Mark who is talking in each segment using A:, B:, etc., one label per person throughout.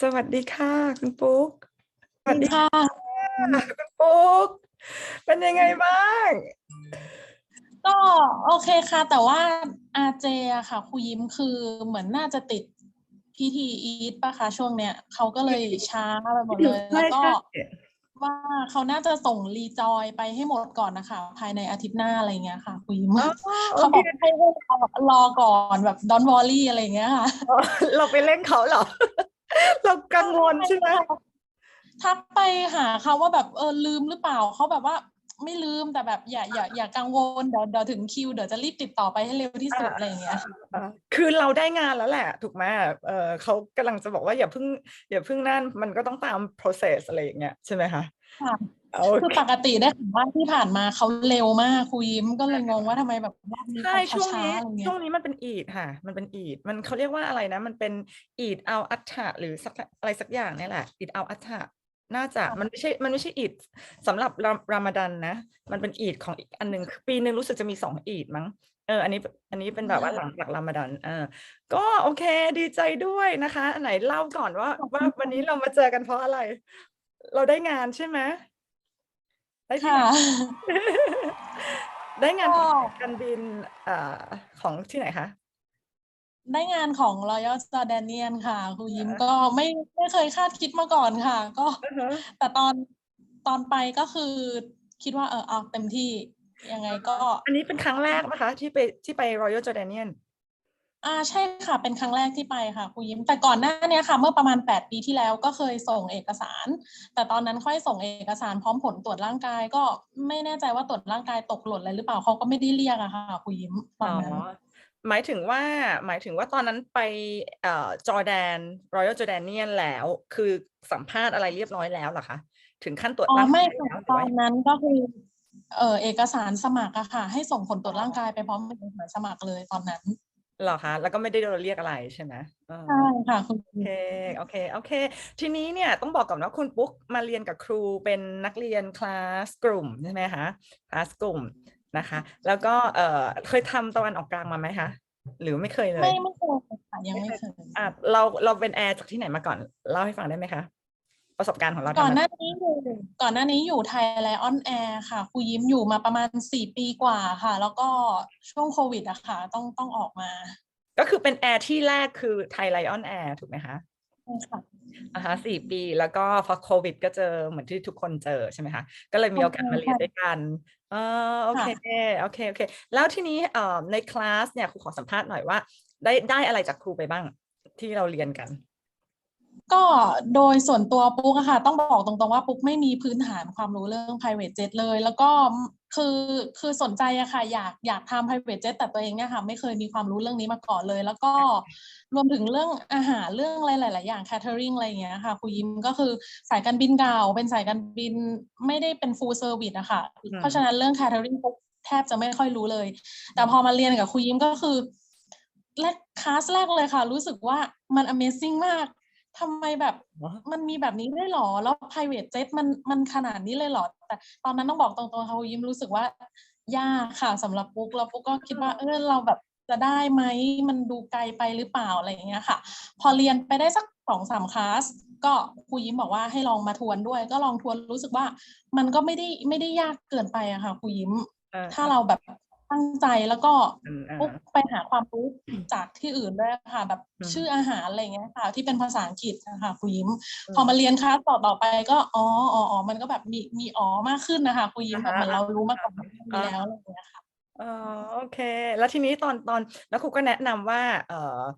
A: สวัสดีค่ะ คุณปุ๊ก สวัสดี
B: ค่ะ
A: ค่ะคุณปุ๊ก เป็นยังไงบ้าง
B: ก็โอเคค่ะ แต่ว่าอาเจอะค่ะครูยิ้มคือเหมือนน่าจะติดพิธีอีทปะคะช่วงเนี้ยเขาก็เลยช้าไปหมดเลย
A: ใช่
B: แล้วก็
A: ใช่
B: ว่าเขาน่าจะส่งรีจอยไปให้หมดก่อนนะคะ ภายในอาทิตย์หน้าอะไรเงี้ยค่ะครูยิ้ม
A: อ๋อโอ
B: เขา
A: เค
B: บอกให้รอก่อนแบบดอนวอลลี่อะไรเงี้ยค่ะ
A: อ๋อเราไปเล่นเขาเหรอ เรากังวลใช่ไหม
B: ทักไปหาเขาว่าแบบเออลืมหรือเปล่าเขาแบบว่าไม่ลืมแต่แบบอย่าอย่าอย่ากังวลเดี๋ยวเดี๋ยวถึงคิวเดี๋ยวจะรีบติดต่อไปให้เร็วที่สุดอะไรอย่างเงี้ย
A: อ่าคือเราได้งานแล้วแหละ ถูกไหมเออเขากำลังจะบอกว่าอย่าเพิ่งอย่าเพิ่งนั่นมันก็ต้องตาม process อะไรอย่างเงี้ยใช่ไหมคะ
B: ค่ะ
A: โอ
B: คือ
A: เค
B: ปกติได้ข่าวว่าที่ผ่านมาเขาเร็วมากครูยิ้มก็เลยงงว่าทำไมแบบรอบนี้
A: ใช่
B: เขา
A: ช่วง
B: ช้า
A: นี้
B: ๆอะไรเงี้
A: ช่
B: ยว
A: งนี้มันเป็นอีดค่ะ มันเป็นอีดมันเขาเรียกว่าอะไรนะ มันเป็นอีดเอาอัฏฐะหรือสักอะไรสักอย่างเนี่ยแหละอีดเอาอัฏฐะน่าจะมันไม่ใช่มันไม่ใช่อีดสำหรับรามรามาดันนะ มันเป็นอีดของอีกอันหนึ่งคือปีหนึ่งรู้สึกจะมีสองอีดมั้งเอออันนี้อันนี้เป็นแบบว่าหลังจากรามาดันเออก็โอเคดีใจด้วยนะคะอันไหนเล่าก่อนว่าว่าวันนี้เรามาเจอกันเพราะอะไร เราได้งานใช่ไหม ได้ที่
B: ค่ะ
A: ไหนได้งาน
B: ก็
A: การบินเอ่อของที่ไหนคะ
B: ได้งานของ Royal Jordanian ค่ะครูยิ้ม
A: อ่า
B: ก็ไม่ไม่เคยคาดคิดมาก่อนค่ะ ก็
A: อือฮะ
B: แต่ตอนตอนไปก็คือคิดว่าเออเอาเต็มที่ยังไงก็
A: อันนี้เป็นครั้งแรกนะคะ ที่ไปที่ไป Royal Jordanian
B: อ่าใช่ค่ะเป็นครั้งแรกที่ไปค่ะครูยิ้มแต่ก่อนหน้าเนี้ยค่ะ เมื่อประมาณ 8 ปีที่แล้วก็เคยส่งเอกสาร แต่ตอนนั้นค่อยส่งเอกสารพร้อมผลตรวจร่างกาย ก็ไม่แน่ใจว่าตรวจร่างกายตกหล่นอะไรหรือเปล่าเขาก็ไม่ได้เรียกอะค่ะครูยิ้มตอนนั้น
A: หมายถึงว่าหมายถึงว่าตอนนั้นไปเอ่อจอร์แดน Royal Jordanian แล้ว คือสัมภาษณ์อะไรเรียบร้อยแล้วเหรอคะถึงขั้นตรวจ
B: อ๋อ
A: ร่าง
B: ไม่
A: กาย
B: ค่ะ
A: แล้วหรือ
B: ตอ
A: ว่าน
B: นั้นก็คือเออเอกสารสมัครอะค่ะ ให้ส่งผลตรวจร่างกายไปพร้อมเอกสารสมัครเลยตอนนั้น
A: เหรอคะแล้วก็ไม่ได้โดนเรียกอะไรใช่ไหมอ่า
B: ใช่ค่ะคุณ
A: โอเคโอเคโอเค ทีนี้เนี่ยต้องบอกก่อนว่าคุณปุ๊กมาเรียนกับครูเป็นนักเรียนคลาสกลุ่มใช่ไหมคะคลาสกลุ่มนะคะ แล้วก็เอ่อเคยทำตะวันออกกลางมาไหมคะหรือไม่เคยเลย
B: ไม่ไม่เคยค่ะยังไม่เคย
A: อะเราเราเป็นแอร์จากที่ไหนมาก่อนเล่าให้ฟังได้ไหมคะ ประสบการณ์ของเรา
B: ก่อน
A: ทำ
B: ห
A: มา
B: น้านี้อยู่ก่อนหน้านี้อยู่ไทยไลออนแอร์ค่ะครูยิ้มอยู่มาประมาณสี่ปีกว่าค่ะ แล้วก็ช่วงโควิดอะค่ะ ต้องต้องออกมา
A: ก็คือเป็นแอร์ที่แรกคือไทยไลออนแอร์ถูกไหมคะ
B: ใช่ค่ะ
A: อ่าฮะสี่ปีแล้วก็พอโควิด ก็เจอเหมือนที่ทุกคนเจอใช่ไหมคะ ก็เลยมีโอกาสมาเรียนด้วยกันอ่าโอเคโอเคโอเค แล้วทีนี้เอ่อในคลาสเนี่ยครูขอสัมภาษณ์หน่อยว่า ได้ได้อะไรจากครูไปบ้างที่เราเรียนกัน
B: ก็โดยส่วนตัวปุ๊กอะค่ะต้องบอกตรงๆว่าปุ๊กไม่มีพื้นฐานความรู้เรื่อง private jet เลย แล้วก็คือคือสนใจอะค่ะอยากอยากทำ private jet แต่ตัวเองเนี่ยค่ะไม่เคยมีความรู้เรื่องนี้มาก่อนเลย แล้วก็รวมถึงเรื่องอาหารเรื่องอะไรหลาย ๆ อย่าง catering อะไรอย่างเงี้ยค่ะครูยิ้มก็คือสายการบินเก่าเป็นสายการบินไม่ได้เป็น full service อะค่ะ เพราะฉะนั้นเรื่อง catering ปุ๊กแทบจะไม่ค่อยรู้เลย แต่พอมาเรียนกับครูยิ้มก็คือแรกคลาสแรกเลยค่ะ รู้สึกว่ามัน amazing มาก ทำไมแบบมันมีแบบนี้ด้วยเหรอ แล้ว private jet มันมันขนาดนี้เลยเหรอ แต่ตอนนั้นต้องบอกตรงๆค่ะครูยิ้มรู้สึกว่ายากค่ะสำหรับปุ๊กแล้วปุ๊กก็คิดว่าเออเราแบบจะได้ไหมมันดูไกลไปหรือเปล่าอะไรอย่างเงี้ยค่ะ พอเรียนไปได้สักสองสามคลาสก็ครูยิ้มบอกว่าให้ลองมาทวนด้วย ก็ลองทวนรู้สึกว่า มันก็ไม่ได้ไม่ได้ยากเกินไปอะค่ะครูยิ้ม
A: อ่
B: ถ้าเราแบบ ตั้งใจแล้วก็
A: อืมอ่า
B: ปุ๊บไปหาความรู้จากที่อื่นด้วยค่ะ แบบ
A: อืม
B: ชื่ออาหารอะไรเงี้ยค่ะ ที่เป็นภาษาอังกฤษนะคะครูยิ้ม
A: อืม
B: พอมาเรียนคลาสต่อต่อไปก็อ๋ออ๋ออ๋อมันก็แบบมีมีอ๋อมากขึ้นนะคะครูยิ้มแบบเหมือนเรารู้มาก่อนหน้านี้แล้วอะไรอย่างเงี้ยค่ะ
A: อ๋อโอเค แล้วทีนี้ตอนตอนแล้วครูก็แนะนำว่า เออเออ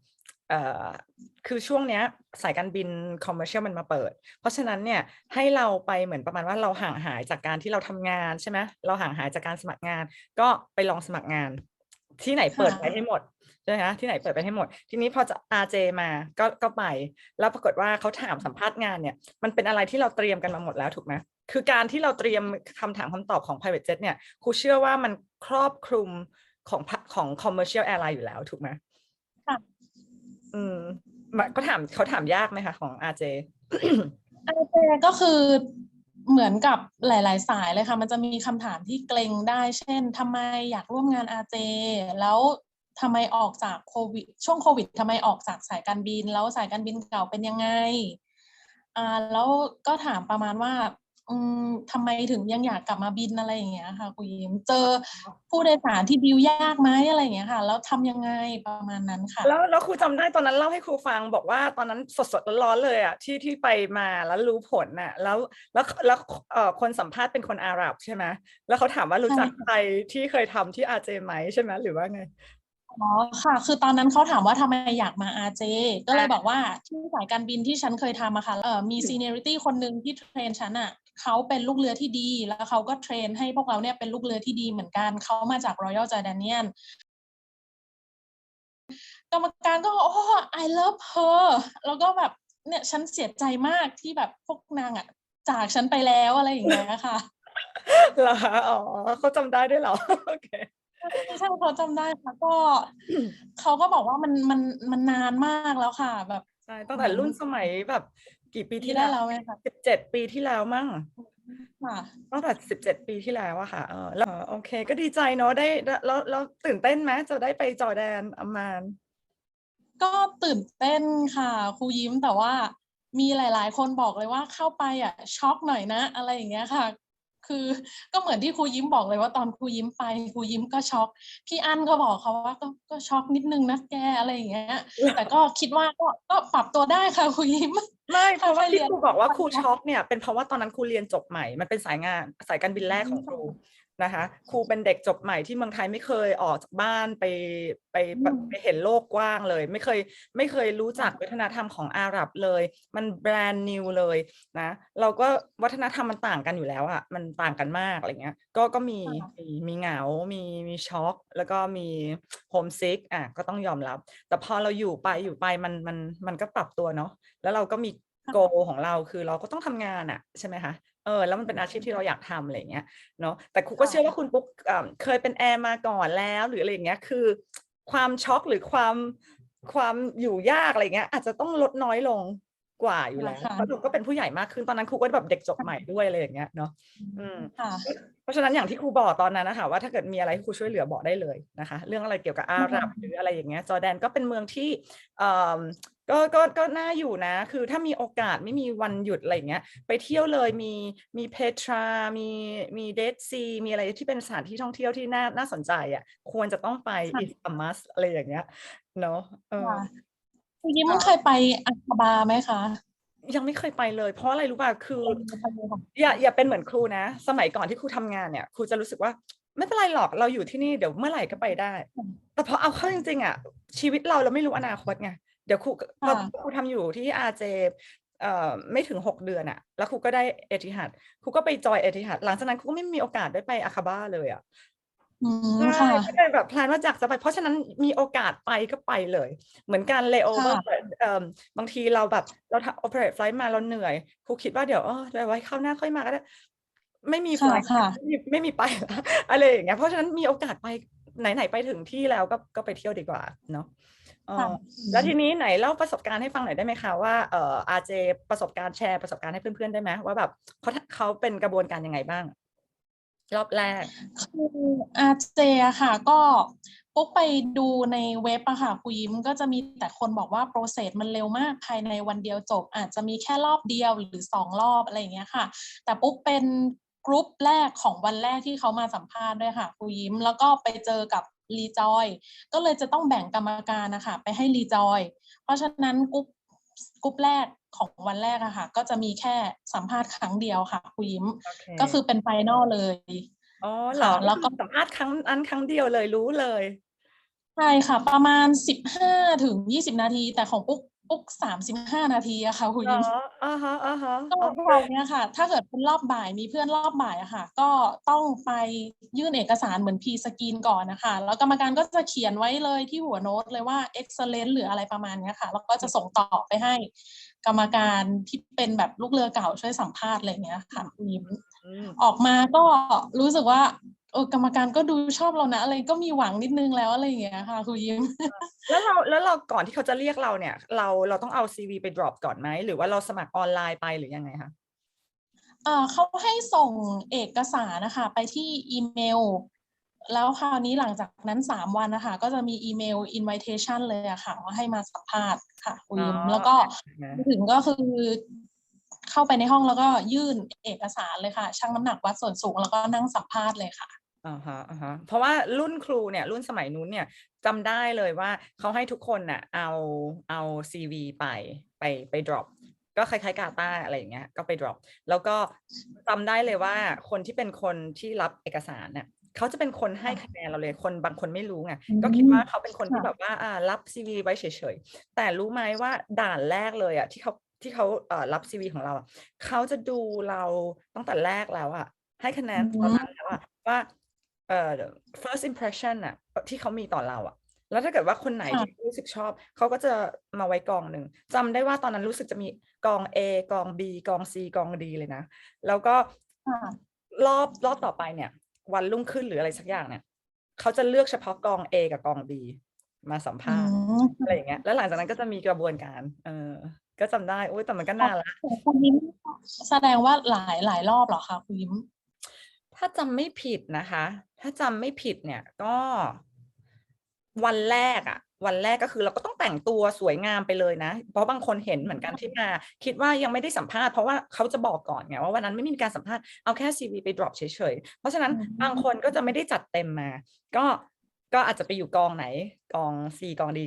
A: คือช่วงเนี้ยสายการบินคอมเมอร์เชียลมันมาเปิด เพราะฉะนั้นเนี่ยให้เราไปเหมือนประมาณว่าเราห่างหายจากการที่เราทำงานใช่ไหมเราห่างหายจากการสมัครงาน ก็ไปลองสมัครงาน ที่ไหนเปิดไป
B: ค่ะ
A: ให้หมดใช่ไหมคะที่ไหนเปิดไปให้หมด ทีนี้พอจะ RJ มาก็ก็ไป แล้วปรากฏว่าเขาถามสัมภาษณ์งานเนี่ยมันเป็นอะไรที่เราเตรียมกันมาหมดแล้วถูกไหมคือการที่เราเตรียมคำถามคำตอบของ private jet เนี่ยครูเชื่อว่ามันครอบคลุมของพะของ commercial airline อยู่แล้วถูกไหม
B: ค่ะ
A: อืมมาก็ถามเขาถามยากไหมคะของ RJ
B: อาเจก็คือเหมือนกับหลาย ๆ สายเลยค่ะ มันจะมีคำถามที่เกรงได้ เช่นทำไมอยากร่วมงานอาเจ แล้วทำไมออกจากโควิด ช่วงโควิดทำไมออกจากสายการบิน แล้วสายการบินเก่าเป็นยังไงอ่าแล้วก็ถามประมาณว่า ทำไมถึงยังอยากกลับมาบินอะไรอย่างเงี้ยค่ะคุณยิมเจอผู้โดยสารที่ดิวยากไหมอะไรอย่างเงี้ยค่ะ แล้วทำยังไงประมาณนั้นค่ะ
A: แล้วแล้วครูจำได้ตอนนั้นเล่าให้ครูฟังบอกว่าตอนนั้นสดสดๆร้อนๆเลยอะที่ที่ไปมาแล้วรู้ผลน่ะแล้วแล้วแล้วเอ่อคนสัมภาษณ์เป็นคนอาหรับใช่ไหมแล้วเขาถามว่ารู้จัก
B: ใช่ค่ะ
A: ใครที่เคยทำที่อาเจไหมใช่ไหมหรือว่าไง
B: อ๋อค่ะ คือตอนนั้นเขาถามว่าทำไมอยากมาอาเจ ก็เลย
A: อ่า
B: บอกว่าที่สายการบินที่ฉันเคยทำอะค่ะเออมีซีเนียริตี้คนหนึ่งที่เทรนฉันอะ เขาเป็นลูกเรือที่ดี แล้วเขาก็เทรนให้พวกเราเนี่ยเป็นลูกเรือที่ดีเหมือนกันเขามาจาก Royal Jordanian กรรมการก็โอ้ I love her แล้วก็แบบเนี่ยฉันเสียใจมากที่แบบพวกนางอะจากฉันไปแล้วอะไรอย่างเงี้ยค่ะ
A: เหรอคะอ๋อเขาจำได้ด้วยเหรอโอเค
B: ใช่เขาจำได้ค่ะก็เขาก็บอกว่ามันมันมันนานมากแล้วค่ะ แบบ
A: ใช่ตั้งแต่รุ่นสมัยแบบ กี่ปี
B: ปี
A: ที่
B: ได้
A: แล้ว
B: แล้วไหมคะ
A: สิบเจ็ดปีที่แล้วมั้ง
B: ค่ะ
A: ตั้งแต่สิบเจ็ดปีที่แล้วอะค่ะเออแล้วเออโอเค ก็ดีใจเนาะได้แล้วแล้วแล้วตื่นเต้นไหมจะได้ไปจอร์แดนอามาน
B: ก็ตื่นเต้นค่ะครูยิ้มแต่ว่ามีหลาย ๆ คนบอกเลยว่าเข้าไปอะช็อกหน่อยนะ อะไรอย่างเงี้ยค่ะ คือก็เหมือนที่ครูยิ้มบอกเลยว่าตอนครูยิ้มไปครูยิ้มก็ช็อกพี่อั้นก็บอกเขาว่าก็ก็ช็อกนิดนึงนะแกอะไรอย่างเงี้ย แต่ก็คิดว่าก็ก็ปรับตัวได้ค่ะครูยิ้ม
A: ไม่เพราะว่า
B: ค่อยๆเรี
A: ที่
B: ยน
A: ครูบอกว่า
B: ค่อยๆ
A: ครู
B: เรียน
A: ช็อกเนี่ยเป็นเพราะว่าตอนนั้นครูเรียนจบใหม่มันเป็นสายงานสายการบินแรกของครู นะคะครูเป็นเด็กจบใหม่ที่เมืองไทยไม่เคยออกจากบ้านไปไปไป
B: อืม
A: ไปเห็นโลกกว้างเลย ไม่เคยไม่เคยรู้จักวัฒนธรรมของอาหรับเลย มันแบรนด์นิวเลยนะเราก็วัฒนธรรมมันต่างกันอยู่แล้วอะมันต่างกันมากอะไรเงี้ยก็ก็มีมีมีเหงา มีมีช็อก แล้วก็มีโฮมซิกอะก็ต้องยอมรับ แต่พอเราอยู่ไปอยู่ไปมันมันมันก็ปรับตัวเนาะแล้วเราก็มี
B: ค่ะ
A: โกของเราคือเราก็ต้องทำงานอะใช่ไหมคะ เออแล้วมันเป็นอาชีพที่เราอยากทำอะไรอย่างเงี้ยเนาะแต่ครูก็
B: ค่ะ
A: เชื่อว่าคุณปุ๊กเอ่อเคยเป็นแอร์มาก่อนแล้ว หรืออะไรอย่างเงี้ยคือ ความช็อกหรือความความอยู่ยากอะไรเงี้ย อาจจะต้องลดน้อยลงกว่าอยู่แล้ว
B: ค่ะ
A: เพราะหนูก็เป็นผู้ใหญ่มากขึ้นตอนนั้นครูก็แบบเด็กจบใหม่ด้วยอะไรอย่างเงี้ยเนาะอืม
B: ค่ะ
A: เพราะฉะนั้นอย่างที่ครูบอกตอนนั้นนะคะว่าถ้าเกิดมีอะไรให้ครูช่วยเหลือบอกได้เลยนะคะ เรื่องอะไรเกี่ยวกับอาหรับ
B: อืม
A: หรืออะไรอย่างเงี้ยจอร์แดนก็เป็นเมืองที่เอ่อ ก็ก็ก็น่าอยู่นะ คือถ้ามีโอกาสไม่มีวันหยุดอะไรอย่างเงี้ย ไปเที่ยวเลยมีมีเพทรา มีมีเดดซี มีอะไรที่เป็นสถานที่ท่องเที่ยวที่น่าน่าสนใจอะ ควรจะต้องไป
B: ค่ะ
A: is a must อะไรอย่างเงี้ยเนาะเออ
B: ค่ะครูยิ้มเคยไปอัคบาไหมคะ
A: ยังไม่เคยไปเลยเพราะอะไรรู้ป่ะคือ
B: ไปเลยค่ะ
A: อย่าอย่าเป็นเหมือนครูนะ สมัยก่อนที่ครูทำงานเนี่ย ครูจะรู้สึกว่าไม่เป็นไรหรอกเราอยู่ที่นี่เดี๋ยวเมื่อไหร่ก็ไปได้
B: อืม
A: แต่พอเอาเข้าจริงๆอะชีวิตเราเราไม่รู้อนาคตไง เดี๋ยวครูพอ
B: ค่ะ
A: ครูทำอยู่ที่อาเจเอ่อไม่ถึงหกเดือนอะแล้วครูก็ได้เอติฮัดครูก็ไปจอยเอติฮัดหลังจากนั้นครูก็ไม่มีโอกาสได้ไปอาคาบ้าเลยอะ
B: อืม
A: ใช่
B: ค่ะ
A: ก็เลยแบบแพลนว่าอยากจะไป เพราะฉะนั้นมีโอกาสไปก็ไปเลย เหมือนการเลโอเวอร์
B: ค่ะ
A: เอ่อบางทีเราแบบเราทำ operate flight มาเราเหนื่อยครูคิดว่าเดี๋ยวเออเดี๋ยวไว้คราวหน้าค่อยมาก็ได้ ไม่มี
B: ค่ะ
A: flight
B: ค่ะ
A: ไม่มีไม่มีไปละอะไรอย่างเงี้ยเพราะฉะนั้นมีโอกาสไป ไหนๆไปถึงที่แล้วก็ก็ไปเที่ยวดีกว่าเนาะเออ
B: ค่ะ
A: แล้วทีนี้ไหนเล่าประสบการณ์ให้ฟังหน่อยได้ไหมคะว่าเอ่ออาเจประสบการณ์แชร์ประสบการณ์ให้เพื่อนๆได้ไหมว่าแบบเขาเขาเป็นกระบวนการยังไงบ้าง รอบแรก
B: คืออาเจอะค่ะ ก็ปุ๊กไปดูในเว็บอะค่ะคุยยิ้มก็จะมีแต่คนบอกว่าโปรเซสมันเร็วมากภายในวันเดียวจบ อาจจะมีแค่รอบเดียวหรือสองรอบอะไรอย่างเงี้ยค่ะ แต่ปุ๊กเป็น กรุ๊ปแรกของวันแรกที่เขามาสัมภาษณ์ด้วยค่ะคุยยิ้ม แล้วก็ไปเจอกับรีจอย ก็เลยจะต้องแบ่งกรรมการนะคะไปให้รีจอย เพราะฉะนั้นกรุ๊ปกรุ๊ปแรกของวันแรกอะค่ะ ก็จะมีแค่สัมภาษณ์ครั้งเดียวค่ะคุยยิ้ม
A: โอเค
B: ก็คือเป็นไฟนอลเลย
A: อ๋อเหรอ
B: ค่ะแล้วก็
A: สัมภาษณ์ครั้งอันครั้งเดียวเลยรู้เลย
B: ใช่ค่ะ ประมาณสิบห้าถึงยี่สิบนาที แต่ของปุ๊กปุ๊กสามสิบห้านาทีอะค่ะคุณ
A: เหร
B: ยิ้
A: อ
B: ม
A: อ่าฮะอ่าฮะ
B: ก็
A: โอเค
B: เราเนี่ยค่ะ ถ้าเกิดเป็นรอบบ่ายมีเพื่อนรอบบ่ายอะค่ะ ก็ต้องไปยื่นเอกสารเหมือนพีสกรีนก่อนนะคะ แล้วกรรมการก็จะเขียนไว้เลยที่หัวโน้ตเลยว่า excellent หรืออะไรประมาณเนี้ยค่ะ แล้วก็จะส่งต่อไปให้ กรรมการที่เป็นแบบลูกเรือเก่าช่วยสัมภาษณ์อะไรอย่างเงี้ยค่ะคุณยิ้ม
A: อืม
B: ออกมาก็รู้สึกว่า เออกรรมการก็ดูชอบเรานะ อะไรก็มีหวังนิดนึงแล้วอะไรอย่างเงี้ยค่ะคุณยิ้ม
A: แล้วเราแล้วเราก่อนที่เขาจะเรียกเราเนี่ย เราเราต้องเอาซีวีไป drop ก่อนไหมหรือว่าเราสมัครออนไลน์ไปหรือยังไงคะ
B: เอ่อเขาให้ส่งเอกสารนะคะ ไปที่อีเมล แล้วคราวนี้หลังจากนั้นสามวันนะคะ ก็จะมีอีเมล invitation เลยอะค่ะว่าให้มาสัมภาษณ์ค่ะคุณยิ้ม
A: อ๋อ
B: แล้วก็
A: นะ
B: ถึงก็คือเข้าไปในห้องแล้วก็ยื่นเอกสารเลยค่ะชั่งน้ำหนักวัดส่วนสูงแล้วก็นั่งสัมภาษณ์เลยค่ะ
A: อ่าฮะอ่าฮะเพราะว่ารุ่นครูเนี่ยรุ่นสมัยนู้นเนี่ยจำได้เลยว่าเขาให้ทุกคนน่ะเอาเอาซีวีไปไปไป drop ก็คล้ายๆกาตาร์อะไรอย่างเงี้ยก็ไป drop แล้วก็จำได้เลยว่าคนที่เป็นคนที่รับเอกสารเนี่ยเขาจะเป็นคนให้คะแนนเราเลยคนบางคนไม่รู้ไง
B: อืม
A: ก็คิดว่าเขาเป็นคนที่
B: ค่ะ
A: แบบว่าอ่ารับซีวีไว้เฉยๆแต่รู้ไหมว่าด่านแรกเลยอะที่เขาที่เขาเอ่อรับซีวีของเราอะเขาจะดูเราตั้งแต่แรกแล้วอะให้คะแนนตอนนั้นแล้วอะว่า เอ่อ first impression อะที่เขามีต่อเราอะแล้วถ้าเกิดว่าคนไหน
B: ค่ะ
A: ที่รู้สึกชอบ เขาก็จะมาไว้กองหนึ่งจำได้ว่าตอนนั้นรู้สึกจะมีกอง A กอง B กอง C กอง D เลยนะ แล้วก็
B: ค่ะ
A: รอบรอบต่อไปเนี่ย วันรุ่งขึ้นหรืออะไรสักอย่างเนี่ย เขาจะเลือกเฉพาะกอง A กับกอง B มาสัม
B: อื
A: ภาษณ์
B: ม
A: อะไรอย่างเงี้ย แล้วหลังจากนั้นก็จะมีกระบวนการ เออ ก็จำได้โอ้ยแต่มันก็นานละ
B: คุณยิ้มแสดงว่าหลายหลายรอบเหรอคะคุณยิ้ม
A: ถ้าจำไม่ผิดนะคะ ถ้าจำไม่ผิดเนี่ยก็ วันแรกอะวันแรกก็คือเราก็ต้องแต่งตัวสวยงามไปเลยนะ เพราะบางคนเห็นเหมือนกันที่มา คิดว่ายังไม่ได้สัมภาษณ์เพราะว่าเขาจะบอกก่อนไงว่าวันนั้นไม่มีการสัมภาษณ์เอาแค่ซีวีไป drop เฉยๆ เพราะฉะนั้น
B: อืม
A: บางคนก็จะไม่ได้จัดเต็มมา ก็ก็อาจจะไปอยู่กองไหน กอง C กอง D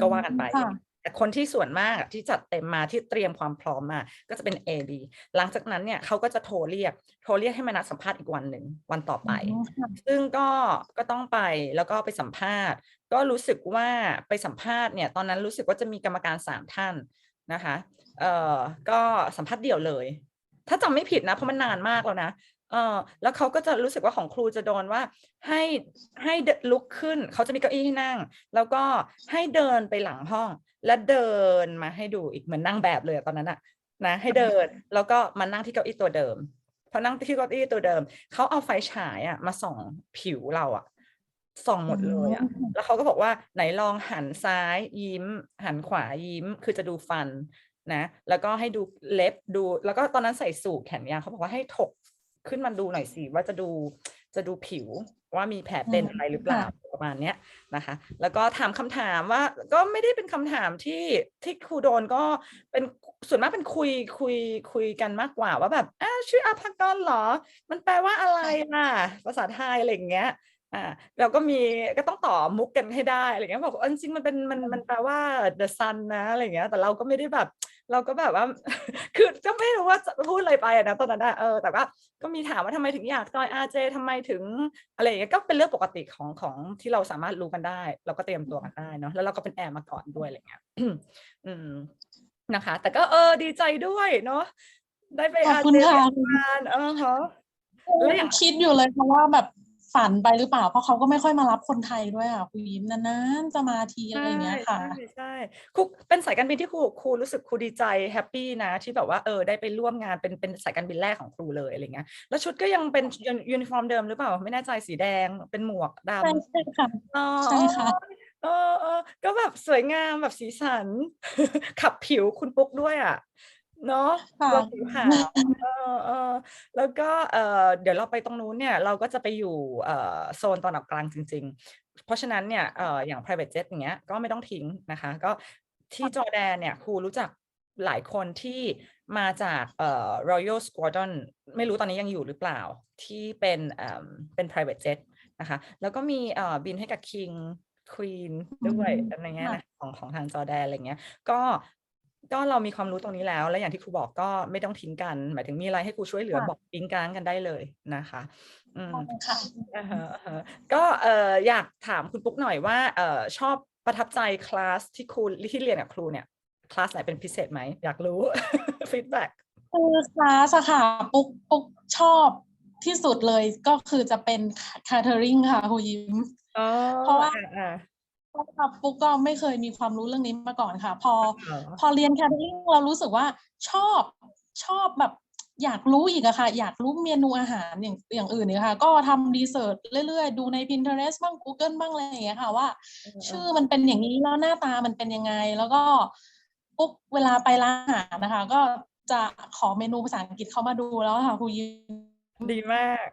A: ก็ว่ากันไป
B: ค่ะ
A: แต่คนที่ส่วนมากอะที่จัดเต็มมาที่เตรียมความพร้อมมา ก็จะเป็น A B หลังจากนั้นเนี่ยเขาก็จะโทรเรียก โทรเรียกให้มานัดสัมภาษณ์อีกวันหนึ่งวันต่อไป
B: อืมค่ะ
A: ซึ่งก็ก็ต้องไปแล้วก็ไปสัมภาษณ์ ก็รู้สึกว่าไปสัมภาษณ์เนี่ยตอนนั้นรู้สึกว่าจะมีกรรมการสามท่านนะคะเอ่อก็สัมภาษณ์เดี่ยวเลย ถ้าจำไม่ผิดนะเพราะมันนานมากแล้วนะเออแล้วเขาก็จะรู้สึกว่าของครูจะโดนว่าให้ให้เดลุกขึ้นเขาจะมีเก้าอี้ให้นั่ง แล้วก็ให้เดินไปหลังห้อง และเดินมาให้ดูอีกเหมือนนั่งแบบเลยอะตอนนั้นอะนะให้เดินแล้วก็มานั่งที่เก้าอี้ตัวเดิมพอนั่งที่เก้าอี้ตัวเดิมเขาเอาไฟฉายอะมาส่องผิวเราอะส่องหมดเลยอะ
B: อืม
A: แล้วเขาก็บอกว่าไหนลองหันซ้ายยิ้ม หันขวายิ้มคือจะดูฟันนะแล้วก็ให้ดูเล็บดู แล้วก็ตอนนั้นใส่สูทแขนยาวเขาบอกว่าให้ถกขึ้นมาดูหน่อยสิว่าจะดูจะดูผิว ว่ามีแผลเป็น
B: อืม
A: อะไรหรือเปล่า
B: ค่ะ
A: ประมาณเนี้ยนะคะ แล้วก็ถามคำถามว่าก็ไม่ได้เป็นคำถามที่ที่ครูโดนก็เป็นส่วนมากเป็นคุยคุยคุยกันมากกว่าว่าแบบอ้าวชื่ออภากรเหรอ มันแปลว่าอะไรล่ะภาษาไทยอะไรอย่างเงี้ยอ่าเราก็มีก็ต้องต่อมุกกันให้ได้อะไรเงี้ยบอกว่าเออจริงๆมันเป็นมันมันแปลว่า the sun นะอะไรเงี้ยแต่เราก็ไม่ได้แบบ เราก็แบบว่า คือ ก็ไม่รู้ว่าจะพูดอะไรไปอะนะตอนนั้นอะเออแต่ว่าก็มีถามว่าทำไมถึงอยากจอยอาเจทำไมถึงอะไรอย่างเงี้ยก็เป็นเรื่องปกติของของที่เราสามารถรู้กันได้ เราก็เตรียมตัวกันได้เนาะแล้วเราก็เป็นแอร์มาก่อนด้วยอะไรเงี้ยอืมนะคะ แต่ก็เออดีใจด้วยเนาะได้ไป
B: ขอบ
A: อา
B: คุณ
A: เจ
B: ค่ะ
A: ทำงานเออฮะแล้วอย่าง
B: คิดอยู่เลยค่ะว่าแบบ ฝันไปหรือเปล่า เพราะเขาก็ไม่ค่อยมารับคนไทยด้วยอะคุณยิ้มนานๆจะมาทีอะไรอย่างเงี้ยค่ะ
A: ใช่ใช่ครูเป็นสายการบินที่ครูครูรู้สึกครูดีใจแฮปปี้นะที่แบบว่าเออได้ไปร่วมงานเป็นเป็นสายการบินแรกของครูเลยอะไรเงี้ยแล้วชุดก็ยังเป็นยูยูนิฟอร์มเดิมหรือเปล่าไม่แน่ใจสีแดงเป็นหมวกด
B: ใช่ใช่ค่ะำ
A: อ๋อ
B: ใช่ค่ะ
A: เออเออก็แบบสวยงามแบบสีสัน ขับผิวคุณปุ๊กด้วยอะ เนาะ
B: ค่ะ
A: เราผิวขาวเออเออแล้วก็เออเดี๋ยวเราไปตรงนู้นเนี่ยเราก็จะไปอยู่เออโซนตอนออกกลางจริง ๆ เพราะฉะนั้นเนี่ยเอออย่าง private jet อย่างเงี้ยก็ไม่ต้องทิ้งนะคะ ก็ที่จอร์แดนเนี่ยครูรู้จักหลายคนที่มาจากเอ่อ Royal Squadron ไม่รู้ตอนนี้ยังอยู่หรือเปล่าที่เป็นเอ่อเป็น private jet นะคะ แล้วก็มีเอ่อบินให้กับ King Queen ด้วย
B: อืม
A: อะไรเงี้ย
B: ค่ะ
A: นะของของทางจอร์แดนอะไรเงี้ย ก็ ก็เรามีความรู้ตรงนี้แล้ว และอย่างที่ครูบอกก็ไม่ต้องทิ้งกัน หมายถึงมีอะไรให้ครูช่วยเหลือ
B: ค่ะ
A: บอกปิ๊งกลางกันได้เลยนะคะอืม
B: ค่ะ
A: อ่าฮะอ่าฮะก็เอ่ออยากถามคุณปุ๊กหน่อยว่าเอ่อชอบประทับใจคลาสที่ครูที่เรียนกับครูเนี่ยคลาสไหนเป็นพิเศษไหมอยากรู้ฟีดแบ็ก
B: คือคลาสอะค่ะปุ๊กปุ๊กชอบที่สุดเลยก็คือจะเป็นคาเทอริงค่ะคุณยิ้ม
A: อ๋อ
B: เพราะว่า
A: อ่อ่า
B: เพราะว่าปุ๊กก็ไม่เคยมีความรู้เรื่องนี้มาก่อนค่ะ พอ
A: อ๋อ
B: พอเรียนแคทเทอริงเรารู้สึกว่าชอบ ชอบแบบอยากรู้อีกอะค่ะ อยากรู้เมนูอาหารอย่าง อย่างอื่นเนี่ยค่ะ ก็ทำ รีเสิร์ช เรื่อย ๆ ดูใน Pinterest บ้าง Google บ้าง อะไรอย่างเงี้ยค่ะว่าชื่อมันเป็นอย่างนี้ แล้วหน้าตามันเป็นยังไง แล้วก็ ปุ๊บ เวลาไปร้านอาหารนะคะก็จะขอเมนูภาษาอังกฤษเข้ามาดูแล้วค่ะครูยิม
A: ดีมาก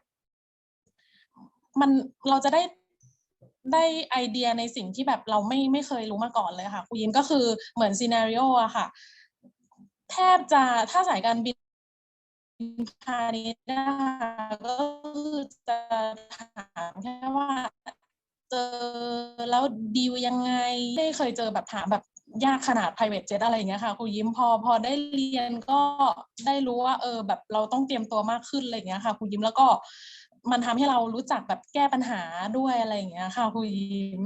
B: มัน เราจะได้ ได้ไอเดียในสิ่งที่แบบเราไม่ไม่เคยรู้มาก่อนเลยค่ะครูยิมก็คือเหมือนซีนารีโออะค่ะ แทบจะถ้าสายการบินพาณิชย์นะคะก็คือจะถามแค่ว่าเจอแล้วดีลยังไงไม่เคยเจอแบบถามแบบยากขนาด private jet อะไรอย่างเงี้ยค่ะครูยิ้มพอพอได้เรียนก็ได้รู้ว่า เออแบบเราต้องเตรียมตัวมากขึ้นอะไรอย่างเงี้ยค่ะครูยิ้มแล้วก็ มันทำให้เรารู้จักแบบแก้ปัญหาด้วยอะไรอย่างเงี้ยค่ะครูยิ้ม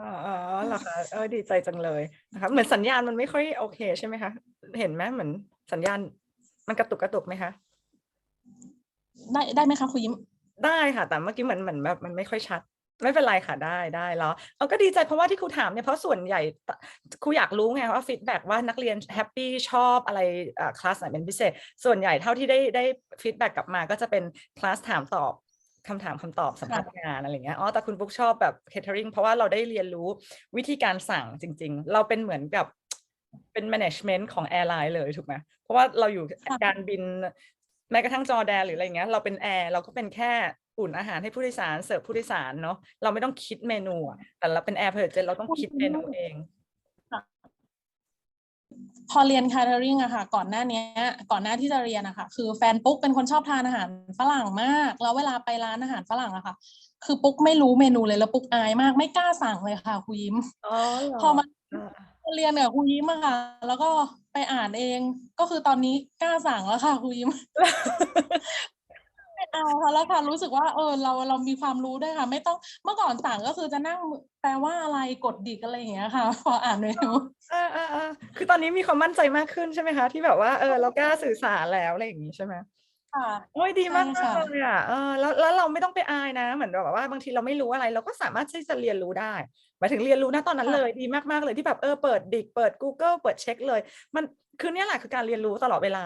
A: อ๋ออ๋อเหรอคะเออดีใจจังเลยนะคะเหมือนสัญญาณมันไม่ค่อยโอเคใช่ไหมคะ เห็นไหมเหมือนสัญญาณ มันกระตุกกระตุกไหมคะ
B: ได้ได้ไหมคะครูยิ้ม
A: ได้ค่ะ แต่เมื่อกี้เหมือนเหมือนแบบมันไม่ค่อยชัด ไม่เป็นไรค่ะได้ได้แล้วเอาก็ดีใจเพราะว่าที่ครูถามเนี่ยเพราะส่วนใหญ่ตครูอยากรู้ไงว่าฟีดแบ็ว่านักเรียนแฮปปี้ชอบอะไรอ่าคลาสไหนเป็นพิเศษ ส่วนใหญ่เท่าที่ได้ได้ฟีดแบ็กกลับมาก็จะเป็นคลาสถามตอบคำถามคำตอบสัมภาษณ์งานอะไรอย่างเงี้ย อ๋อ แต่คุณปุ๊กชอบแบบ catering เพราะว่าเราได้เรียนรู้วิธีการสั่งจริง ๆ เราเป็นเหมือนกับเป็น management ของแอร์ไลน์เลยถูกไหมเพราะว่าเราอยู่
B: ค่ะ
A: การบินแม้กระทั่งจอแดนหรืออะไรเงี้ย เราเป็นแอร์เราก็เป็นแค่ อุ่นอาหารให้ผู้โดยสารเสิร์ฟผู้โดยสารเนาะเราไม่ต้องคิดเมนูอะแต่เราเป็นแอร์เพอร์เจนเราต้องคิดเมนูเอง
B: พอเรียน catering อะค่ะ ก่อนหน้าเนี้ยก่อนหน้าที่จะเรียนอะค่ะคือแฟนปุ๊กเป็นคนชอบทานอาหารฝรั่งมาก แล้วเวลาไปร้านอาหารฝรั่งอะค่ะ คือปุ๊กไม่รู้เมนูเลยแล้วปุ๊กอายมากไม่กล้าสั่งเลยค่ะครูยิ้ม
A: อ๋อเหรอ
B: พอมา
A: อ่า
B: เรียนกับครูยิ้มอะค่ะ แล้วก็ไปอ่านเอง ก็คือตอนนี้กล้าสั่งแล้วค่ะครูยิ้มไม่ เอาค่ะแล้วค่ะรู้สึกว่าเออเราเรามีความรู้ด้วยค่ะ ไม่ต้องเมื่อก่อนสั่งก็คือจะนั่งแปลว่าอะไรกดดิกอะไรอย่างเงี้ยค่ะ พออ่านเมนู
A: อ่าอ่าอ่าคือตอนนี้มีความมั่นใจมากขึ้นใช่ไหมคะ ที่แบบว่าเออเรากล้าสื่อสารแล้วอะไรอย่างงี้ใช่ไหม
B: ค่ะ
A: โอ้ยดีมาก
B: ใช่
A: มาก
B: ค่ะ
A: เลยอะเออแล้วแล้วเราไม่ต้องไปอายนะ เหมือนแบบว่าบางทีเราไม่รู้อะไรเราก็สามารถที่จะเรียนรู้ได้หมายถึงเรียนรู้นะตอนนั้น
B: ค่ะ
A: เลยดีมากๆเลยที่แบบเออเปิดดิกเปิด Google เปิดเช็คเลย มันคือเนี่ยแหละคือการเรียนรู้ตลอดเวลา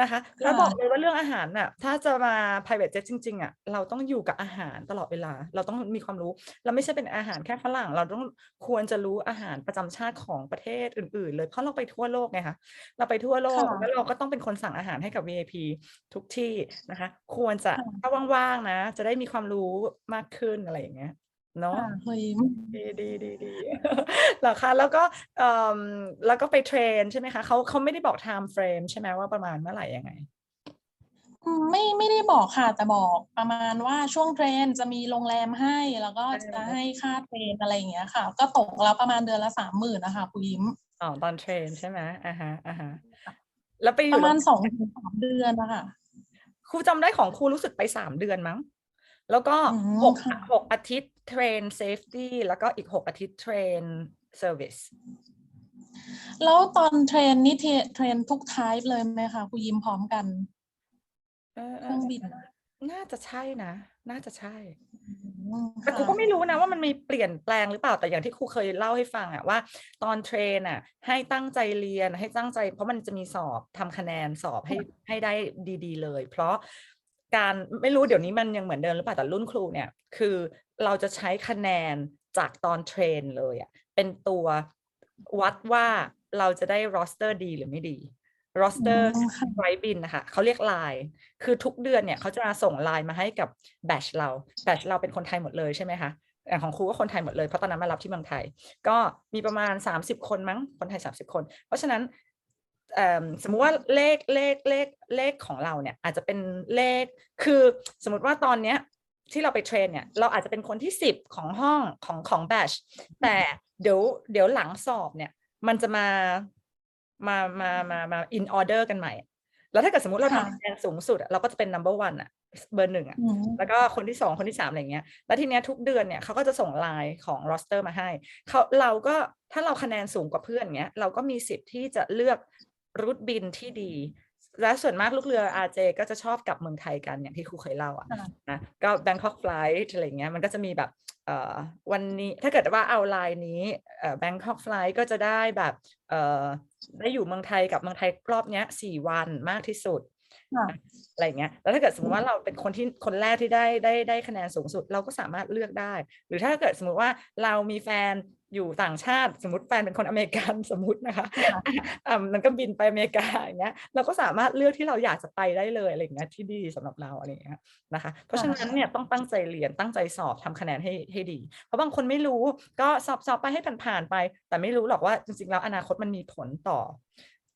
A: นะคะแล้วบอกเลยว่าเรื่องอาหารน่ะถ้าจะมา private jet จริงๆอะเราต้องอยู่กับอาหารตลอดเวลา เราต้องมีความรู้เราไม่ใช่เป็นอาหารแค่ฝรั่ง เราต้องควรจะรู้อาหารประจำชาติของประเทศอื่น ๆ เลยเพราะเราไปทั่วโลกไงคะเราไปทั่วโลก
B: ค่ะ
A: แล้วเราก็ต้องเป็นคนสั่งอาหารให้กับ VIP ทุกที่นะคะ ควรจะ
B: ค่ะ
A: ถ้าว่างๆนะ จะได้มีความรู้มากขึ้นอะไรอย่างเงี้ย เนาะ
B: ค่ะครูยิ้ม
A: ดีดีดีดีเหรอคะแล้วก็เอ่อแล้วก็ไปเทรนใช่ไหมคะเขาเขาไม่ได้บอก time frame ใช่ไหมว่าประมาณเมื่อไหร่ยังไง
B: อืมไม่ไม่ได้บอกค่ะ แต่บอกประมาณว่าช่วงเทรนจะมีโรงแรมให้ แล้วก็
A: เออ
B: จะให้ค่าเทรนอะไรอย่างเงี้ยค่ะ ก็ตกแล้วประมาณเดือนละสามหมื่นนะคะครูยิ้ม
A: อ๋อตอนเทรนใช่ไหมอ่าฮะอ่าฮะแล้วไปอ
B: ป
A: ยู่
B: ระมาณ
A: โง
B: สองถึงสามเดือนนะคะ
A: ครูจำได้ของครูรู้สึกไปสามเดือนมั้ง แล้วก็
B: อืม
A: หก
B: ค่ะ
A: หกอาทิตย์เทรนเซฟตี้แล้วก็อีกหกอาทิตย์เทรนเซอร์วิส
B: แล้วตอนเทรนนี่เทรเทรนทุกไทป์เลยไหมคะครูยิ้มพร้อมกัน
A: เออ
B: เครื่องบิน
A: น่าจะใช่นะ น่าจะใช่
B: อืม
A: แต่ครูก็ไม่รู้นะว่ามันมีเปลี่ยนแปลงหรือเปล่า แต่อย่างที่ครูเคยเล่าให้ฟังอะว่า ตอนเทรนอะให้ตั้งใจเรียนให้ตั้งใจ เพราะมันจะมีสอบทำคะแนนสอบให้ให้ได้ดี ๆ เลย เพราะ การไม่รู้เดี๋ยวนี้มันยังเหมือนเดิมหรือเปล่าแต่รุ่นครูเนี่ย คือเราจะใช้คะแนนจากตอนเทรนเลยอะเป็นตัววัดว่าเราจะได้รอสเตอร์ดีหรือไม่ดีรอสเตอร์
B: อืมค่ะ
A: ไรบินนะคะเขาเรียกไลน์คือทุกเดือนเนี่ยเขาจะมาส่งไลน์มาให้กับแบชเราแบชเราเป็นคนไทยหมดเลยใช่ไหมคะอย่างของครูก็คนไทยหมดเลยเพราะตอนนั้นมารับที่เมืองไทย ก็มีประมาณ 30 คนมั้งคนไทย 30 คน เพราะฉะนั้นเอิ่ม สมมุติว่าเลขเลขเลขเลขของเราเนี่ยอาจจะเป็นเลขคือสมมติว่าตอนเนี้ยที่เราไปเทรนเนี่ยเราอาจจะเป็นคนที่ 10 ของห้องของของแบชแต่เดี๋ยวเดี๋ยวหลังสอบเนี่ยมันจะมามามามามา in order กันใหม่ แล้วถ้าเกิดสมมติเรา
B: ค่ะ
A: ทำคะแนนสูงสุดอะเราก็จะเป็น number one อะเบอร์หนึ่งอะ
B: อืม
A: แล้วก็คนที่สองคนที่สามอะไรเงี้ยแล้วทีเนี้ยทุกเดือนเนี่ยเขาก็จะส่งไลน์ของ roster มาให้เขาเราก็ถ้าเราคะแนนสูงกว่าเพื่อนเงี้ยเราก็มีสิทธิ์ที่จะเลือก รูทบินที่ดี และส่วนมากลูกเรือ RJ ก็จะชอบกลับเมืองไทยกันอย่างที่ครูเคยเล่าอะ
B: ค่ะ
A: นะก็ Bangkok flight อะไรเงี้ยมันก็จะมีแบบเอ่อวันนี้ถ้าเกิดว่าเอาไลน์นี้เอ่อ Bangkok flight ก็จะได้แบบเอ่อได้อยู่เมืองไทยกับเมืองไทยรอบเนี้ยสี่วันมากที่สุด
B: ค่ะ
A: อะไรอย่างเงี้ยแล้วถ้าเกิดสมมติว่าเราเป็นคนที่คนแรกที่ได้ได้ได้คะแนนสูงสุด เราก็สามารถเลือกได้ หรือถ้าเกิดสมมติว่าเรามีแฟน อยู่ต่างชาติสมมติแฟนเป็นคนอเมริกันสมมตินะคะ
B: ค่ะ
A: อ่ามันก็บินไปอเมริกาอย่างเงี้ยเราก็สามารถเลือกที่เราอยากจะไปได้เลยอะไรอย่างเงี้ยที่ดีสำหรับเราอะไรอย่างเงี้ยนะคะ เพราะฉะนั้นเนี่ยต้องตั้งใจเรียนตั้งใจสอบทำคะแนนให้ให้ดี เพราะบางคนไม่รู้ก็สอบสอบไปให้ผ่านๆไป แต่ไม่รู้หรอกว่าจริงๆแล้วอนาคตมันมีผลต่อ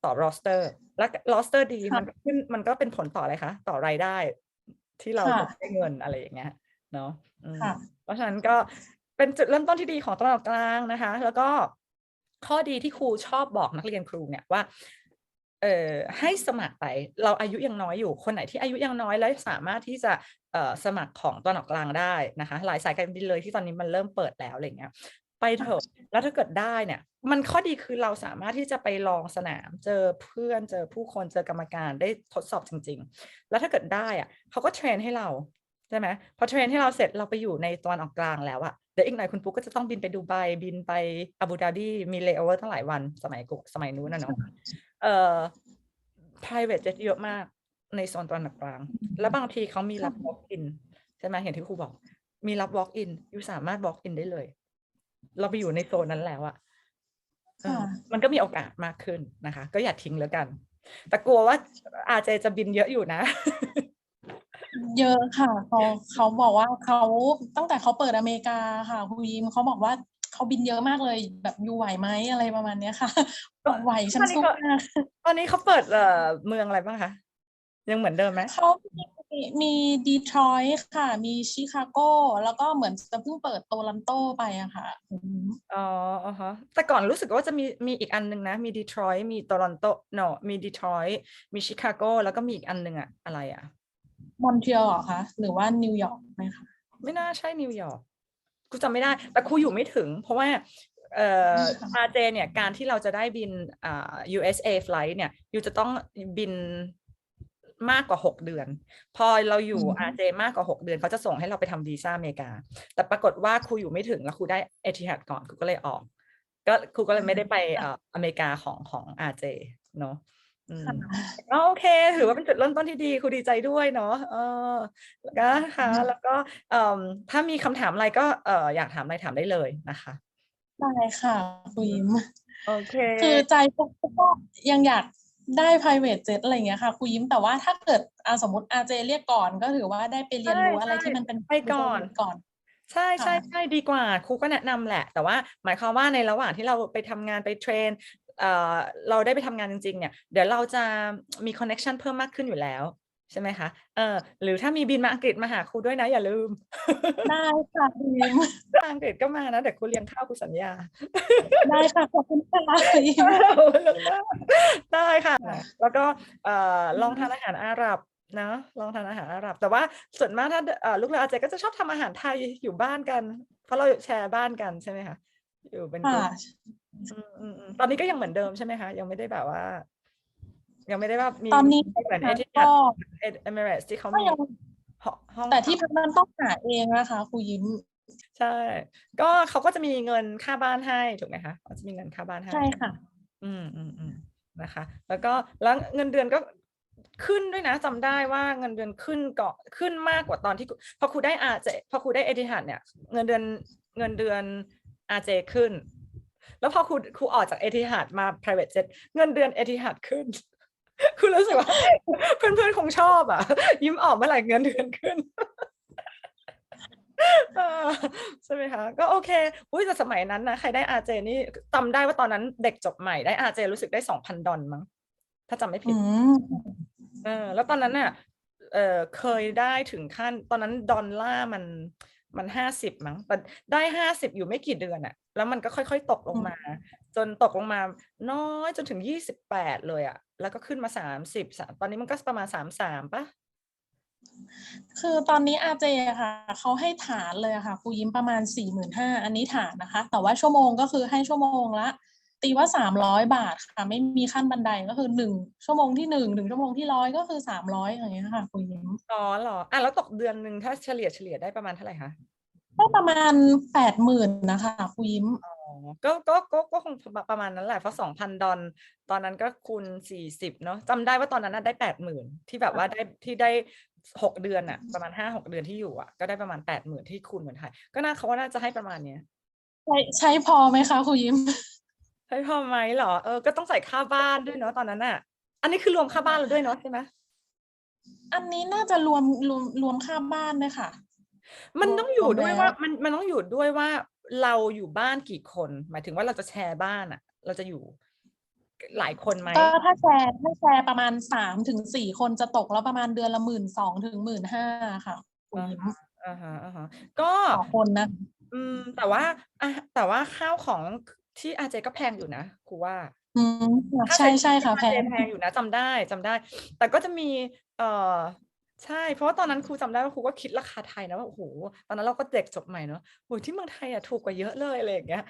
A: ต่อ roster และ roster ดี
B: ค่ะ
A: มันก็ขึ้นมันก็เป็นผลต่ออะไรคะ ต่อรายได้ที่เรา
B: ค่ะ
A: ได้เงินอะไรอย่างเงี้ยเนาะอืม
B: ค่ะ
A: เพราะฉะนั้นก็ เป็นจุดเริ่มต้นที่ดีของตลาดกลางนะคะ แล้วก็ข้อดีที่ครูชอบบอกนักเรียนครูเนี่ยว่าเอ่อให้สมัครไปเราอายุยังน้อยอยู่คนไหนที่อายุยังน้อยแล้วสามารถที่จะเอ่อสมัครของตะวันออกกลางได้นะคะหลายสายการบินเลยที่ตอนนี้มันเริ่มเปิดแล้วอะไรเงี้ยไปเถอะแล้วถ้าเกิดได้เนี่ย มันข้อดีคือเราสามารถที่จะไปลองสนาม เจอเพื่อนเจอผู้คนเจอกรรมการได้ทดสอบจริง ๆ แล้วถ้าเกิดได้อะเขาก็เทรนให้เรา ใช่ไหมพอเทรนให้เราเสร็จเราไปอยู่ในตะวันออกกลางแล้วอะเดี๋ยวอีกหน่อยคุณปุ๊กก็จะต้องบินไปดูไบบินไปอาบูดาบีมีเลโอเวอร์ตั้งหลายวันสมัยกุสมัยนู้นนะเนาะเอ่อ private jet เยอะมากในโซนตะวันออกกลาง แล้วบางทีเขามีรับ walk in ใช่ไหมเห็นที่ครูบอก มีรับ walk in อยู่สามารถ walk in ได้เลย เราไปอยู่ในโซนนั้นแล้วอะเออ
B: ค่ะ
A: มันก็มีโอกาสมากขึ้นนะคะ ก็อย่าทิ้งแล้วกัน แต่กลัวว่าอาเจจะบินเยอะอยู่นะ
B: เยอะค่ะเขาเขาบอกว่าเขาตั้งแต่เขาเปิดอเมริกาค่ะคุยิมเขาบอกว่าเขาบินเยอะมากเลยแบบอยู่ไหวไหมอะไรประมาณเนี้ยค่ะบอกไหวฉันสู้มาก
A: ตอนนี้เขาเปิดเอ่อเมืองอะไรบ้างคะยังเหมือนเดิมไหม
B: เขามีมีดีทรอยต์ค่ะ มีชิคาโกแล้วก็เหมือนจะเพิ่งเปิดโตลันโตไปอะค่ะอืม
A: อ๋ออ่าฮะแต่ก่อนรู้สึกว่าจะมีมีอีกอันหนึ่งนะ มีดีทรอยต์มีโตรอนโตเนอะมีดีทรอยต์มีชิคาโกแล้วก็มีอีกอันหนึ่งอะอะไรอะ
B: มอนทรีออลเหรอคะหรือว่านิวยอร์กไหมคะ
A: ไม่น่าใช่นิวยอร์กครูจำไม่ได้ แต่ครูอยู่ไม่ถึง เพราะว่าเอ่อ
B: ค่ะ
A: อาเจเนี่ยการที่เราจะได้บินอ่า USA flight เนี่ยอยู่จะต้องบินมากกว่า6เดือน พอเราอยู่
B: อืม
A: อาเจมากกว่า6เดือนเขาจะส่งให้เราไปทำวีซ่าอเมริกา แต่ปรากฏว่าครูอยู่ไม่ถึงแล้วครูได้เอทิฮัดก่อนครูก็เลยออก ก็ครูก็เลยไม่ได้ไปเอ่ออเมริกาของของอาเจเนาะอืม
B: ค่ะ
A: อ๋อ โอเค ถือว่าเป็นจุดเริ่มต้นที่ดีครูดีใจด้วยเนาะเออแล้วก็ค่ะแล้วก็เอ่อถ้ามีคำถามอะไรก็เอ่ออยากถามอะไรถามได้เลยนะคะ
B: ได้ค่ะคุยิม
A: โอเค
B: คือใจพวกก็ยังอยากได้ private jet อะไรอย่างเงี้ยค่ะคุยิมแต่ว่าถ้าเกิดอ่าสมมติอาเจเรียกก่อนก็ถือว่าได้ไปเรียนรู้
A: ใช่
B: อะไร
A: ใช่
B: ที่มันเป็น
A: ไปก่อน
B: ก่อน
A: ใช่ใช่
B: ค่ะ
A: ใช่ดีกว่าครูก็แนะนำแหละ แต่ว่าหมายความว่าในระหว่างที่เราไปทำงานไปเทรน เอ่อเราได้ไปทำงานจริงๆเนี่ยเดี๋ยวเราจะมีคอนเน็ชันเพิ่มมากขึ้นอยู่แล้วใช่ไหมคะ เออ หรือถ้ามีบินมาอังกฤษมาหาครูด้วยนะอย่าลืม
B: ได้ค่ะคุยิม
A: ถ้าอังกฤษก็มานะเดี๋ยวครูเลี้ยงข้าวครูสัญญา
B: ได้ค่ะขอบคุณค่ะคุยิม
A: ได้ค่ะ แล้วก็เอ่อลองทานอาหารอาหรับนะลองทานอาหารอาหรับ แต่ว่าส่วนมากถ้าเอ่อลูกเรืออาเจก็จะชอบทำอาหารไทยอยู่บ้านกัน เพราะเราแชร์บ้านกันใช่ไหมคะ อยู่เป็นกลุ่
B: ค่ะ
A: มอืมอืมอืม ตอนนี้ก็ยังเหมือนเดิมใช่ไหมคะยังไม่ได้แบบว่า ยังไม่ได้ว่ามี
B: ตอนนี้
A: เหมือนเอ
B: ค่ะ
A: ทิ
B: ก็
A: เอมิเรตที่เขา
B: ก็
A: มี
B: ยัง
A: ห้องห้อง
B: แต่ที่พักมันต้องหาเองนะคะครูยิ้ม
A: ใช่ ก็เขาก็จะมีเงินค่าบ้านให้ถูกไหมคะเขาจะมีเงินค่าบ้านให้
B: ใช่ค่ะ
A: อืมอืมอืมนะคะ แล้วก็แล้วเงินเดือนก็ขึ้นด้วยนะจำได้ว่าเงินเดือนขึ้นก่อนขึ้นมากกว่าตอนที่ครูพอครูได้อาเจพอครูได้เอทิฮัดเนี่ย เงินเดือนเงินเดือนอาเจขึ้น แล้วพอครูครูออกจากเอทิฮัดมา private jet เงินเดือนเอทิฮัดขึ้นคุณรู้สึกว่าเพื่อนๆคงชอบอะ ยิ้มออกเมื่อไหร่เงินเดือนขึ้นเออใช่ไหมคะก็โอเคอุ้ยแต่สมัยนั้นนะใครได้อาเจนี่จำได้ว่าตอนนั้นเด็กจบใหม่ได้อาเจรู้สึกได้สองพันดอลมั้งถ้าจำไม่ผิ
B: อื
A: ด
B: ม
A: เออแล้วตอนนั้นน่ะเออเคยได้ถึงขั้น ตอนนั้นดอลลาร์มันมันห้าสิบมั้งแต่ได้ห้าสิบอยู่ไม่กี่เดือนอะ แล้วมันก็ค่อยๆ ตกลงมา จนตกลงมา น้อยจนถึงยี่สิบแปดเลยอะแล้วก็ขึ้นมาสามสิบตอนนี้มันก็ประมาณสามสามปะ
B: คือตอนนี้อาเจอะค่ะเขาให้ฐานเลยอะค่ะครูยิ้มประมาณสี่หมื่นห้าอันนี้ฐานนะคะ แต่ว่าชั่วโมงก็คือให้ชั่วโมงละ ตีว่าสามร้อยบาทค่ะ ไม่มีขั้นบันไดก็คือหนึ่งชั่วโมงที่หนึ่งถึงชั่วโมงที่ร้อยก็คือสามร้อยอย่างเงี้ยค่ะครูยิ้ม
A: อ๋อเหรออะแล้วตกเดือนหนึ่งถ้าเฉลี่ยเฉลี่ยได้ประมาณเท่าไหร่คะ
B: ก็ประมาณแปดหมื่นนะคะครูยิ้ม
A: อ๋อก็ก็ก็ก็คงประมาณนั้นแหละเพราะสองพันดอลตอนนั้นก็คูณสี่สิบเนาะจำได้ว่าตอนนั้นน่ะได้แปดหมื่นที่แบบว่าได้ที่ได้หกเดือนอะประมาณห้าหกเดือนที่อยู่อะก็ได้ประมาณแปดหมื่นที่คูณเหมือนไทยก็น่าเขาว่าน่าจะให้ประมาณเนี้ย
B: ใช้ใช้พอไหมคะครูยิ้ม
A: ใช่พอไหมเหรอเออก็ต้องใส่ค่าบ้านด้วยเนาะตอนนั้นอะอันนี้คือรวมค่าบ้านเราด้วยเนาะใช่ไหม
B: อันนี้น่าจะรวมรวมรวมค่าบ้านด้วยค่ะ
A: มัน
B: รวม
A: ต้องอยู่ด้วย
B: แล้ว
A: ว่ามันมันต้องอยู่ด้วยว่าเราอยู่บ้านกี่คน หมายถึงว่าเราจะแชร์บ้านอะเราจะอยู่หลายคนไหม
B: ก็ถ้าแชร์ถ้าแชร์ประมาณสามถึงสี่คนจะตกแล้วประมาณเดือนละหมื่นสองถึงหมื่นห้าค่ะคุณยิ้ม
A: อ่าฮะอ่าฮะก็
B: ต่อคนนะ
A: อืม แต่ว่าอะแต่ว่าข้าวของที่อาเจก็แพงอยู่นะครูว่า
B: อืมค่ะ
A: ค่า
B: ใช่
A: ใช้
B: ใช่ค่ะ
A: อา
B: แพ
A: เจ
B: ง
A: แพงอยู่นะจำได้จำได้ แต่ก็จะมี เอ่อ ใช่ เพราะว่าตอนนั้นครูจำได้ว่าครูก็คิดราคาไทยนะว่าโอ้โหตอนนั้นเราก็เด็กจบใหม่เนอะโอ้ยที่เมืองไทยอะถูกกว่าเยอะเลยอะไรอย่างเงี้ย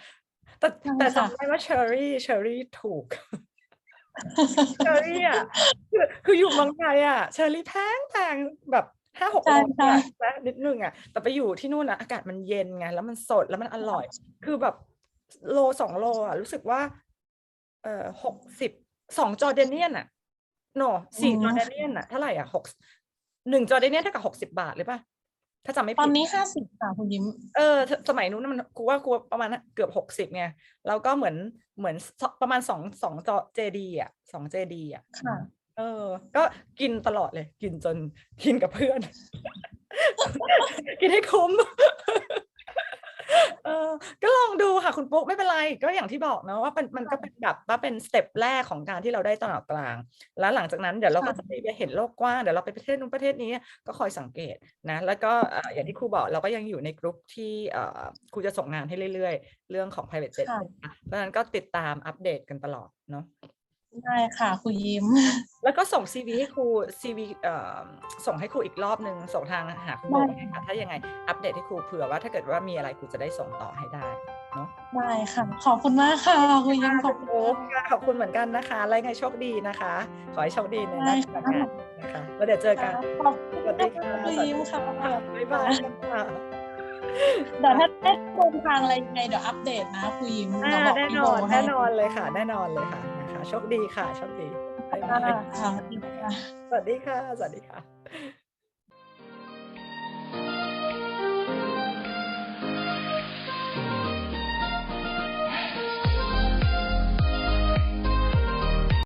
A: แต่
B: ใช่
A: แต่
B: ค่ะ
A: จำได้ว่าเชอรี่เชอรี่ถูกเชอรี่อะคือคืออยู่เมืองไทยอะเชอรี่แพงแพงแบบห้าหก
B: ใช่
A: ร้อย
B: ใช่
A: อะนะนิดนึงอะ แต่ไปอยู่ที่นู่นอะอากาศมันเย็นไงแล้วมันสดแล้วมันอร่อย คือแบบโลสองโลอะรู้สึกว่า เอ่อหกสิบสองจอร์แดเนียนอะโนสี่
B: อืม
A: จอร์แดเนียนอะเท่าไหร่อะหก หนึ่งจอร์แดเนียนเท่ากับหกสิบาทเลยป่ะถ้าจำไม่
B: ต
A: ผิ
B: อน
A: ด
B: นี้ห้าสิบค่ะคุณยิ้ม
A: เออสสมัยนู้นนะมันกูว่ากูประมาณน่ะเกือบหกสิบไงแล้วก็เหมือนเหมือนสประมาณสองสองจอเจดีอะสองเจดีอะ
B: ค่ะ
A: เออ ก็กินตลอดเลย กินจนกินกับเพื่อน กินให้คุ้ม เออก็ลองดูค่ะคุณปุ๊กไม่เป็นไรก็อย่างที่บอกนะว่าเป็นมันก็เป็นแบบว่าเป็นสเต็ปแรกของการที่เราได้ตระหนักกลาง แล้วหลังจากนั้นเดี๋ยวเราก็
B: ค่ะ
A: จะไปเห็นโลกกว้างเดี๋ยวเราไปประเทศนู้นประเทศนี้ก็คอยสังเกตนะแล้วก็เอ่ออย่างที่ครูบอกเราก็ยังอยู่ในกลุ่มที่เอ่อครูจะส่งงานให้เรื่อยๆ เรื่องของ private jet
B: ค่ะ
A: นะเพราะฉะนั้นก็ติดตามอัปเดตกันตลอดเนาะ
B: ได้ค่ะคุณยิ้ม
A: แล้วก็ส่ง CV ให้ครู CV เอ่อส่งให้ครูอีกรอบหนึ่งส่งทางหาคุณโบ
B: ได้
A: นะคะถ้ายังไงอัปเดตให้ครูเผื่อว่าถ้าเกิดว่ามีอะไรครูจะได้ส่งต่อให้ได้เนาะ
B: ได้ค่ะ ขอบคุณมากค่ะคุณยิ้มขอบคุณ
A: โอ้ค่ะขอบคุณเหมือนกันนะคะแล้วยังไงโชคดีนะคะ ขอให้โชคดีในหน้าที่การงานนะคะแล้วเดี๋ยวเจอกัน
B: ขอบ
A: ส
B: คุณ
A: วัสดีค่ะ
B: คุณยิ้มค่ะ
A: บ๊ายบายค่ะ
B: เดี๋ยวถ้าได้เดินทางอะไรยังไงเดี๋ยวอัปเดตนะคุณยิ้ม
A: อ่า
B: เดี๋ยวบอก
A: แน่
B: พี่
A: น
B: โบ
A: อน
B: ให้
A: แน่นอนเลยค่ะ แน่นอนเลยค่ะ นะคะโชคดีค่ะโชคดีบ๊ายบาย
B: ค่ะ
A: สวัสดีค่ะ สวัสดีค่ะ